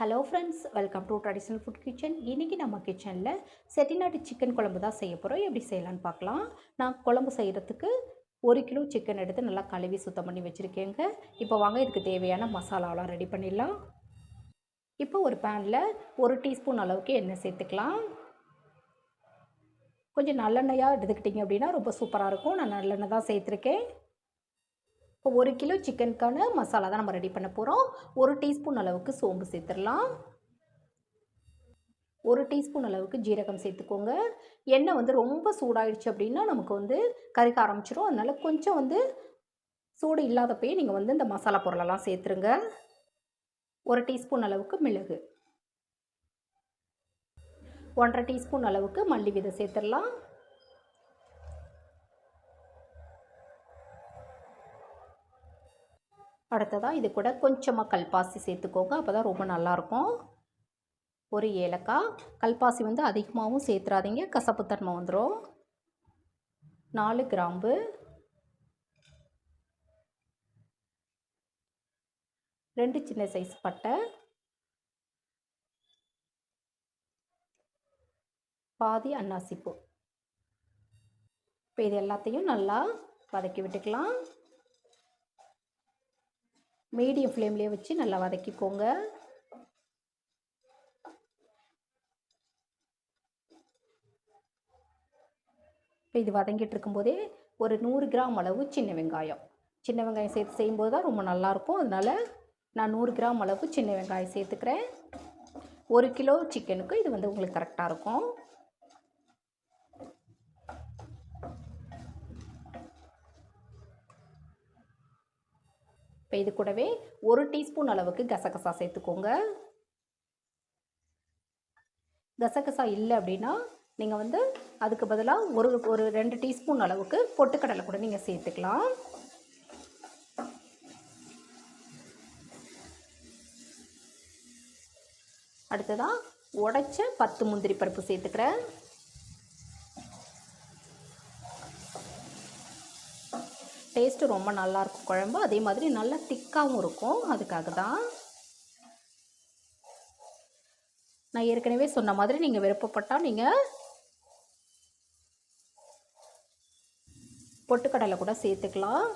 Hello friends welcome to traditional food kitchen இன்றைக்கி நம்ம கிச்சனில் செட்டிநாட்டு சிக்கன் குழம்பு தான் செய்ய போகிறோம் எப்படி செய்யலான்னு பார்க்கலாம். நான் குழம்பு செய்கிறதுக்கு ஒரு கிலோ சிக்கன் எடுத்து நல்லா கழுவி சுத்தம் பண்ணி வச்சுருக்கேங்க. இப்போ வாங்க இதுக்கு தேவையான மசாலாலாம் ரெடி பண்ணிடலாம். இப்போ ஒரு பேனில் ஒரு டீஸ்பூன் அளவுக்கு எண்ணெய் சேர்த்துக்கலாம். கொஞ்சம் நல்லெண்ணெயாக எடுத்துக்கிட்டிங்க அப்படின்னா ரொம்ப சூப்பராக இருக்கும். நான் நல்லெண்ணெய் தான் சேர்த்துருக்கேன். இப்போ ஒரு கிலோ சிக்கனுக்கான மசாலா தான் நம்ம ரெடி பண்ண போகிறோம் ஒரு டீஸ்பூன் அளவுக்கு சோம்பு சேர்த்துடலாம். ஒரு டீஸ்பூன் அளவுக்கு ஜீரகம் சேர்த்துக்கோங்க. எண்ணெய் வந்து ரொம்ப சூடாயிடுச்சு அப்படின்னா நமக்கு வந்து கறிக்க ஆரம்பிச்சிடும் அதனால் கொஞ்சம் வந்து சூடு இல்லாதப்பயே நீங்கள் வந்து இந்த மசாலா பொருளெல்லாம் சேர்த்துருங்க. ஒரு டீஸ்பூன் அளவுக்கு மிளகு. ஒன்றரை டீஸ்பூன் அளவுக்கு மல்லி விதை சேர்த்துடலாம். அடுத்ததாக இது கூட கொஞ்சமாக கல்பாசி சேர்த்துக்கோங்க. அப்போ தான் ரொம்ப நல்லாயிருக்கும். ஒரு ஏலக்காய். கல்பாசி வந்து அதிகமாகவும் சேர்த்துறாதீங்க. கசப்புத்தன்மை வந்துடும் நாலு கிராம்பு. ரெண்டு சின்ன சைஸ் பட்டை. பாதி அன்னாசிப்பூ. இப்போ இது எல்லாத்தையும் நல்லா வதக்கி விட்டுக்கலாம். மீடியம் ஃப்ளேம்லேயே வச்சு நல்லா வதக்கிக்கோங்க. இப்போ இது வதங்கிட்டு இருக்கும்போதே ஒரு நூறு கிராம் அளவு சின்ன வெங்காயம். சின்ன வெங்காயம் சேர்த்து செய்யும்போது தான் ரொம்ப நல்லாயிருக்கும் அதனால் நான் நூறு கிராம் அளவு சின்ன வெங்காயம் சேர்த்துக்கிறேன். ஒரு கிலோ சிக்கனுக்கு இது வந்து உங்களுக்கு கரெக்டாக இருக்கும். இப்போ இது கூடவே ஒரு டீஸ்பூன் அளவுக்கு கசகசா சேர்த்துக்கோங்க. கசகசா இல்லை அப்படின்னா நீங்கள் வந்து அதுக்கு பதிலாக ஒரு ஒரு ரெண்டு டீஸ்பூன் அளவுக்கு பொட்டுக்கடலை கூட நீங்கள் சேர்த்துக்கலாம். அடுத்ததாக உடைச்ச பத்து முந்திரி பருப்பு சேர்த்துக்கிறேன். டேஸ்ட்டு ரொம்ப நல்லாயிருக்கும் குழம்பு. அதே மாதிரி நல்லா திக்காகவும் இருக்கும். அதுக்காக தான் நான் ஏற்கனவே சொன்ன மாதிரி நீங்கள் விருப்பப்பட்டால் நீங்கள் பொட்டுக்கடலை கூட சேர்த்துக்கலாம்.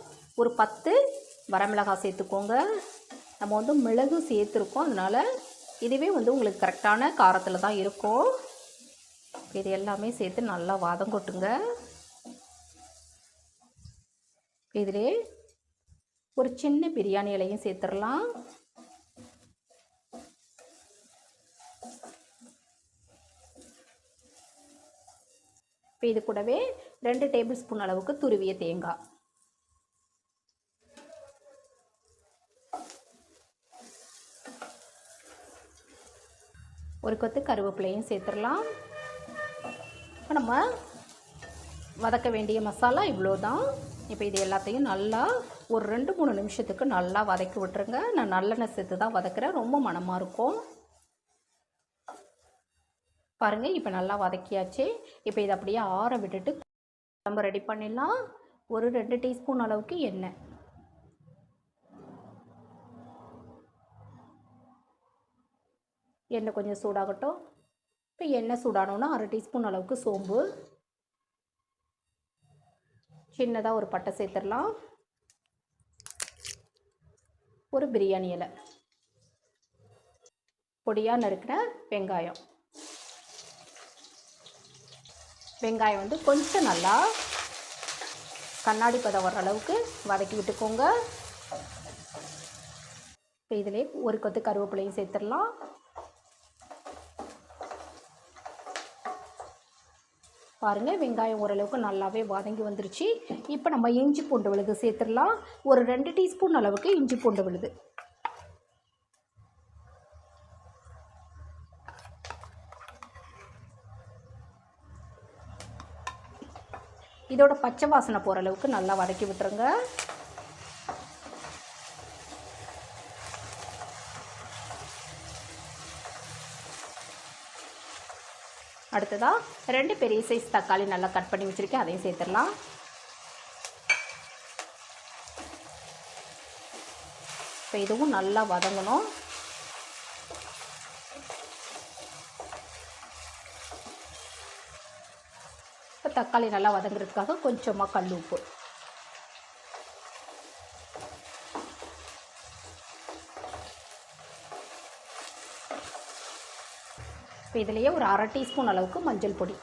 ஒரு பத்து வரமிளகாய் சேர்த்துக்கோங்க. நம்ம வந்து மிளகு சேர்த்துருக்கோம். அதனால் இதுவே வந்து உங்களுக்கு கரெக்டான காரத்தில் தான் இருக்கும். இது எல்லாமே சேர்த்து நல்லா வாதம் கொட்டுங்க. இதிலே ஒரு சின்ன பிரியாணி இலையும் சேர்த்துடலாம். இப்போ இது கூடவே ரெண்டு டேபிள் ஸ்பூன் அளவுக்கு துருவிய தேங்காய். ஒரு கொத்து கருவேப்பிலையும் சேர்த்துடலாம். இப்போ நம்ம வதக்க வேண்டிய மசாலா இவ்வளோ தான் இப்போ இது எல்லாத்தையும் நல்லா ஒரு ரெண்டு மூணு நிமிஷத்துக்கு நல்லா வதக்கி விட்டுருங்க. நான் நல்லெண்ணெய் சேர்த்து தான் வதக்குறேன். ரொம்ப மனமாக இருக்கும். பாருங்கள் இப்போ நல்லா வதக்கியாச்சு. இப்போ இதை அப்படியே ஆற விட்டுட்டு நம்ம ரெடி பண்ணிடலாம். ஒரு ரெண்டு டீஸ்பூன் அளவுக்கு எண்ணெய். எண்ணெய் கொஞ்சம் சூடாகட்டும். இப்போ எண்ணெய் சூடானோன்னா அரை டீஸ்பூன் அளவுக்கு சோம்பு. சின்னதாக ஒரு பட்டை சேர்த்துடலாம். ஒரு பிரியாணி இலை. பொடியாக நறுக்கிற வெங்காயம். வெங்காயம் வந்து கொஞ்சம் நல்லா கண்ணாடி பதம் வர அளவுக்கு வதக்கி விட்டுக்கோங்க. இப்போ இதிலே ஒரு கொத்து கருவேப்பிலையும் சேர்த்துடலாம். பாருங்கள் வெங்காயம் ஓரளவுக்கு நல்லாவே வதங்கி வந்துருச்சு. இப்போ நம்ம இஞ்சி பூண்டு விழுது சேர்த்துடலாம். ஒரு ரெண்டு டீஸ்பூன் அளவுக்கு இஞ்சி பூண்டு விழுது. இதோட பச்சை வாசனை போகிற அளவுக்கு நல்லா வதக்கி விட்டுருங்க. அடுத்ததாக ரெண்டு பெரிய சைஸ் தக்காளி நல்லா கட் பண்ணி வச்சுருக்கேன் அதையும் சேர்த்துடலாம். இப்போ இதுவும் நல்லா வதங்கணும். இப்போ தக்காளி நல்லா வதங்குறதுக்காக கொஞ்சமாக கல் உப்பு. இப்போ இதுலேயே ஒரு அரை டீஸ்பூன் அளவுக்கு மஞ்சள் பொடி.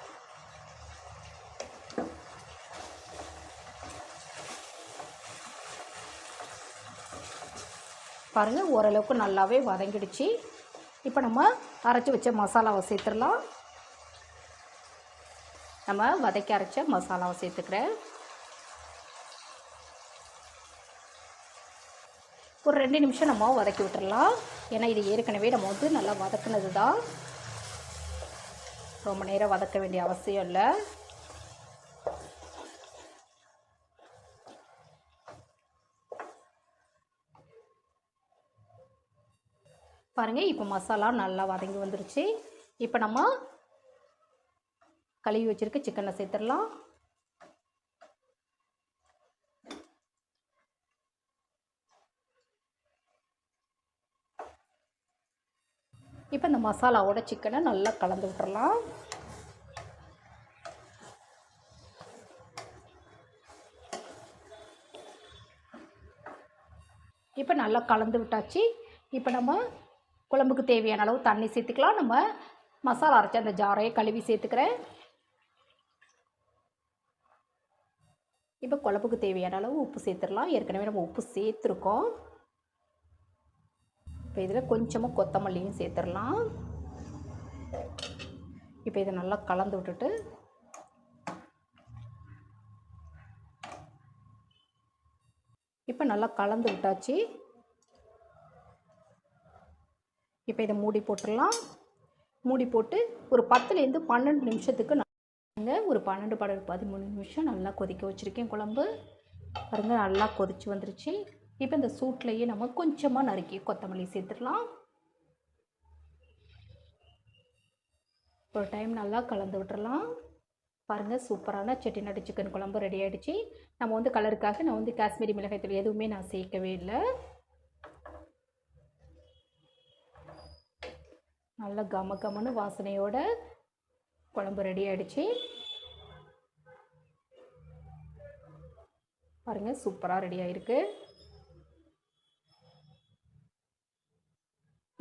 பாருங்கள் ஓரளவுக்கு நல்லாவே வதங்கிடுச்சு. இப்போ நம்ம அரைச்சி வச்ச மசாலாவை சேர்த்துடலாம். நம்ம வதக்கி அரைச்ச மசாலாவை சேர்த்துக்கிறேன். ஒரு ரெண்டு நிமிஷம் நம்ம வதக்கி விட்டுடலாம் ஏன்னா இது ஏற்கனவே நம்ம வந்து நல்லா வதக்குனது தான். ரொம்ப நேரம் வதக்க வேண்டிய அவசியம் இல்லை. பாருங்கள் இப்போ மசாலா நல்லா வதங்கி வந்துருச்சு. இப்போ நம்ம கழுவி வச்சுருக்க சிக்கனை சேர்த்துடலாம். இப்போ இந்த மசாலாவோட சிக்கனை நல்லா கலந்து விட்டுறலாம். இப்போ நல்லா கலந்து விட்டாச்சு. இப்போ நம்ம குழம்புக்கு தேவையான அளவு தண்ணி சேர்த்துக்கலாம். நம்ம மசாலா அரைச்ச அந்த ஜாரையை கழுவி சேர்த்துக்கிறேன். இப்போ குழம்புக்கு தேவையான அளவு உப்பு சேர்த்துடலாம். ஏற்கனவே நம்ம உப்பு சேர்த்துருக்கோம். இப்போ இதில் கொஞ்சமாக கொத்தமல்லியும் சேர்த்துடலாம். இப்போ இதை நல்லா கலந்து விட்டுட்டு இப்போ நல்லா கலந்து விட்டாச்சு. இப்போ இதை மூடி போட்டுடலாம். மூடி போட்டு ஒரு பத்துலேருந்து பன்னெண்டு நிமிஷத்துக்கு நான் ஒரு பன்னெண்டு பன்னெண்டு பதிமூணு நிமிஷம் நல்லா கொதிக்க வச்சுருக்கேன் குழம்பு. பாருங்கள் நல்லா கொதிச்சு வந்துருச்சு. இப்போ இந்த சூட்லேயே நம்ம கொஞ்சமாக நறுக்கி கொத்தமல்லி சேர்த்துடலாம். ஒரு டைம் நல்லா கலந்து விட்டுறலாம். பாருங்கள் சூப்பரான செட்டிநாடு சிக்கன் குழம்பு ரெடி ஆகிடுச்சு நம்ம வந்து கலருக்காக நான் வந்து காஷ்மீரி மிளகாய் தூள் எதுவுமே நான் சேர்க்கவே இல்லை. நல்ல கம கமன்னு வாசனையோட குழம்பு ரெடி ஆகிடுச்சு பாருங்கள் சூப்பராக ரெடி ஆகிருக்கு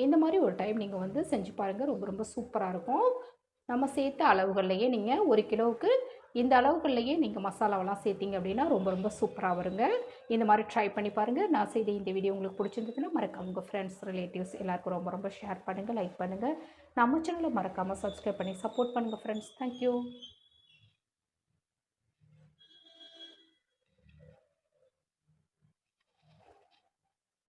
இந்த மாதிரி ஒரு டைம் நீங்கள் வந்து செஞ்சு பாருங்கள் ரொம்ப ரொம்ப சூப்பராக இருக்கும். நம்ம சேர்த்த அளவுகள்லையே நீங்கள் ஒரு கிலோவுக்கு இந்த அளவுகள்லையே நீங்கள் மசாலாவெல்லாம் சேர்த்திங்க அப்படின்னா ரொம்ப ரொம்ப சூப்பராக வருங்க. இந்த மாதிரி ட்ரை பண்ணி பாருங்கள் நான் செய்த இந்த வீடியோ உங்களுக்கு பிடிச்சிருந்ததுன்னா மறக்காம உங்கள் ஃப்ரெண்ட்ஸ் ரிலேட்டிவ்ஸ் எல்லாருக்கும் ரொம்ப ரொம்ப ஷேர் பண்ணுங்கள் லைக் பண்ணுங்கள் நம்ம சேனலை மறக்காமல் சப்ஸ்கிரைப் பண்ணி சப்போர்ட் பண்ணுங்கள் ஃப்ரெண்ட்ஸ் தேங்க்யூ